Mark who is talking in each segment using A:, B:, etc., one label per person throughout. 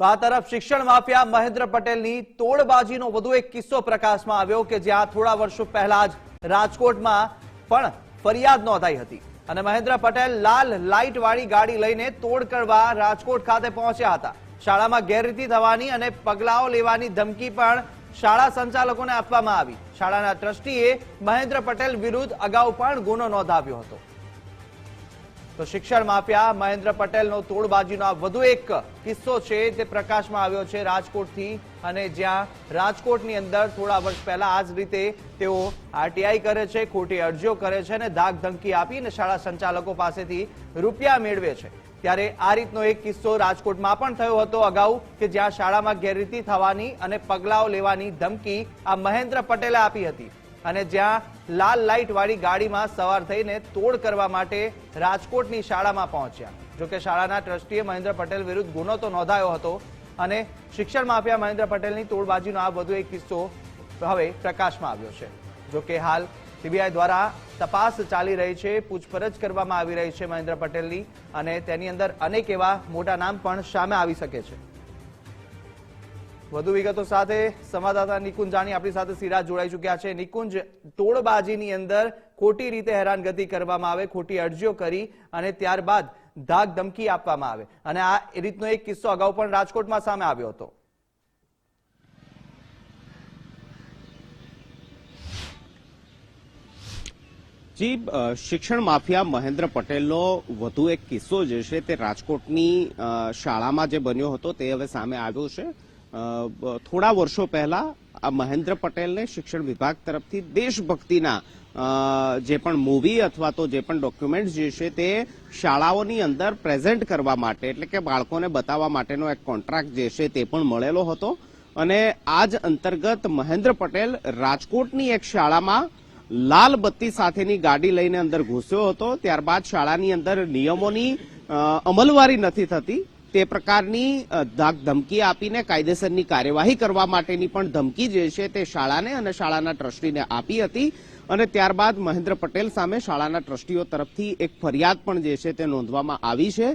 A: તો આ તરફ શિક્ષણ માફિયા મહેન્દ્ર પટેલની તોડબાજીનો વધુ એક કિસ્સો પ્રકાશમાં આવ્યો કે જ્યાં થોડા વર્ષો પહેલા જ રાજકોટમાં પણ ફરિયાદ નોંધાઈ હતી. અને મહેન્દ્ર પટેલ લાલ લાઇટ વાળી ગાડી લઈને તોડ કરવા રાજકોટ ખાતે પહોંચ્યા હતા. શાળામાં ગેરરીતિ થવાની અને પગલાઓ લેવાની ધમકી પણ શાળા સંચાલકોને આપવામાં આવી. શાળાના ટ્રસ્ટીએ મહેન્દ્ર પટેલ વિરુદ્ધ અગાઉ પણ ગુનો નોંધાવ્યો હતો. તો શિક્ષણ માફિયા મહેન્દ્ર પટેલનો તોડબાજીનો આ વધુ એક કિસ્સો છે તે પ્રકાશમાં આવ્યો છે રાજકોટથી. અને જ્યાં રાજકોટની અંદર થોડા વર્ષ પહેલા આ જ રીતે તેઓ આરટીઆઈ કરે છે, ખોટી અરજીઓ કરે છે અને ધાક ધમકી આપી અને શાળા સંચાલકો પાસેથી રૂપિયા મેળવે છે. ત્યારે આ રીતનો એક કિસ્સો રાજકોટમાં પણ થયો હતો અગાઉ કે જ્યાં શાળામાં ગેરરીતિ થવાની અને પગલાઓ લેવાની ધમકી આ મહેન્દ્ર પટેલે આપી હતી. અને જ્યાં લાલ લાઇટ વાળી ગાડીમાં સવાર થઈને તોડ કરવા માટે રાજકોટની શાળામાં પહોંચ્યા. જોકે શાળાના ટ્રસ્ટીએ મહેન્દ્ર પટેલ વિરુદ્ધ ગુનો તો નોંધાયો હતો અને શિક્ષણ માફિયા મહેન્દ્ર પટેલની તોડબાજીનો આ વધુ એક કિસ્સો હવે પ્રકાશમાં આવ્યો છે. જોકે હાલ સીબીઆઈ દ્વારા તપાસ ચાલી રહી છે, પૂછપરછ કરવામાં આવી રહી છે મહેન્દ્ર પટેલની અને તેની અંદર અનેક એવા મોટા નામ પણ સામે આવી શકે છે. વધુ વિગતો સાથે સંવાદદાતા નિકુંજ જાણી આપણી સાથે સિરાજ જોડાઈ ચુક્યા છે. નિકુંજ, ટોળબાજીની અંદર ખોટી રીતે હેરાનગતિ કરવામાં આવે, ખોટી અરજીઓ કરી અને ત્યારબાદ ધાક ધમકી આપવામાં આવે. અને આ રીતનો એક કિસ્સો અગાઉ પણ રાજકોટમાં સામે આવ્યો હતો.
B: જી શિક્ષણ માફિયા મહેન્દ્ર પટેલનો વધુ એક કિસ્સો જે છે તે રાજકોટની શાળામાં જે બન્યો હતો તે હવે સામે આવ્યો છે. થોડા વર્ષો પહેલા આ મહેન્દ્ર પટેલને શિક્ષણ વિભાગ તરફથી દેશભક્તિના જે પણ મૂવી અથવા તો જે પણ ડોક્યુમેન્ટ જે છે તે શાળાઓની અંદર પ્રેઝન્ટ કરવા માટે, એટલે કે બાળકોને બતાવવા માટેનો એક કોન્ટ્રાક્ટ જે છે તે પણ મળેલો હતો. અને આ જ અંતર્ગત મહેન્દ્ર પટેલ રાજકોટની એક શાળામાં લાલ બત્તી સાથેની ગાડી લઈને અંદર ઘૂસ્યો હતો. ત્યારબાદ શાળાની અંદર નિયમોની અમલવારી નથી થતી. તે પ્રકારની ધમકી આપીને કાયદેસરની કાર્યવાહી કરવા માટેની પણ ધમકી જે છે તે શાળાને અને શાળાના ટ્રસ્ટીને આપી હતી. અને ત્યારબાદ મહેન્દ્ર પટેલ સામે શાળાના ટ્રસ્ટીઓ તરફથી એક ફરિયાદ પણ જે છે તે નોંધવામાં આવી છે.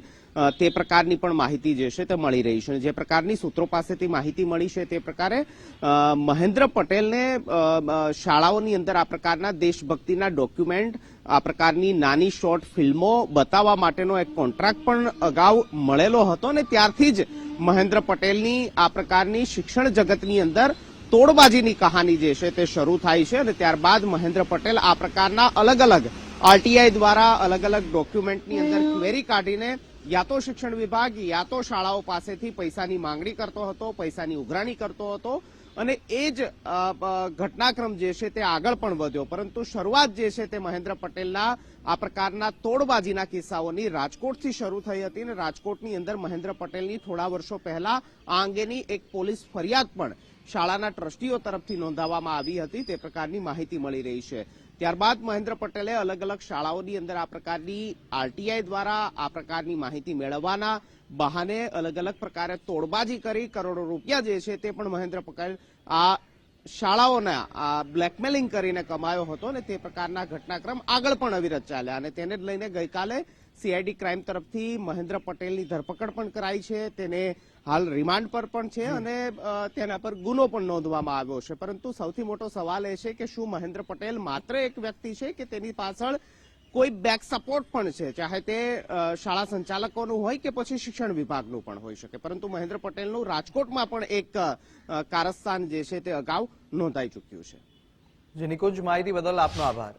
B: તે પ્રકારની પણ માહિતી જે છે તે મળી રહી છે. જે પ્રકારની સૂત્રો પાસેથી માહિતી મળી છે તે પ્રકારે મહેન્દ્ર પટેલને શાળાઓની અંદર આ પ્રકારના દેશભક્તિના ડોક્યુમેન્ટ, આ પ્રકારની નાની શોર્ટ ફિલ્મો બતાવવા માટેનો એક કોન્ટ્રાક્ટ પણ અગાઉ મળેલો હતો અને ત્યારથી જ મહેન્દ્ર પટેલની આ પ્રકારની શિક્ષણ જગતની અંદર તોડબાજીની કહાની જે છે તે શરૂ થાય છે અને ત્યારબાદ મહેન્દ્ર પટેલ આ પ્રકારના અલગ અલગ આરટીઆઈ દ્વારા અલગ અલગ ડોક્યુમેન્ટની અંદર ક્વેરી કાઢીને યા તો શિક્ષણ વિભાગ યા તો શાળાઓ પાસેથી પૈસાની માંગણી કરતો હતો પૈસાની ઉઘરાણી કરતો હતો. અને એ જ ઘટનાક્રમ જે છે તે આગળ પણ વધ્યો. પરંતુ શરૂઆત જે છે તે મહેન્દ્ર પટેલના આ પ્રકારના તોડબાજીના કિસ્સાઓની રાજકોટથી શરૂ થઈ હતી અને રાજકોટની અંદર મહેન્દ્ર પટેલની થોડા વર્ષો પહેલા આ અંગેની એક પોલીસ ફરિયાદ પણ શાળાના ટ્રસ્ટીઓ તરફથી નોંધાવવામાં આવી હતી. તે પ્રકારની માહિતી મળી રહી છે. ત્યારબાદ મહેન્દ્ર પટેલે અલગ અલગ શાળાઓની અંદર આ પ્રકારની આરટીઆઈ દ્વારા આ પ્રકારની માહિતી મેળવવાના બહાને અલગ અલગ પ્રકારે તોડબાજી કરી કરોડો રૂપિયા જે છે તે પણ મહેન્દ્ર પટેલ આ શાળાઓના આ બ્લેકમેલિંગ કરીને કમાયો હતો અને તે પ્રકારના ઘટનાક્રમ આગળ પણ અવિરત ચાલ્યા અને તેને જ લઈને ગઈકાલે સીઆઈડી ક્રાઇમ તરફથી મહેન્દ્ર પટેલની ધરપકડ પણ કરાઈ છે. તેને હાલ રિમાન્ડ પર પણ છે અને તેના પર ગુનો પણ નોંધવામાં આવ્યો છે. પરંતુ સૌથી મોટો સવાલ એ છે કે શું મહેન્દ્ર પટેલ માત્ર એક વ્યક્તિ છે કે તેની પાછળ કોઈ બેક સપોર્ટ પણ છે? ચાહે તે શાળા સંચાલકોનું હોય કે પછી શિક્ષણ વિભાગનું પણ હોઈ શકે. પરંતુ મહેન્દ્ર પટેલનું રાજકોટમાં પણ એક કારસ્થાન જે છે તે અગાઉ નોંધાઈ ચૂક્યું છે.
A: જે નિકુંજ માહિતી બદલ આપનો આભાર.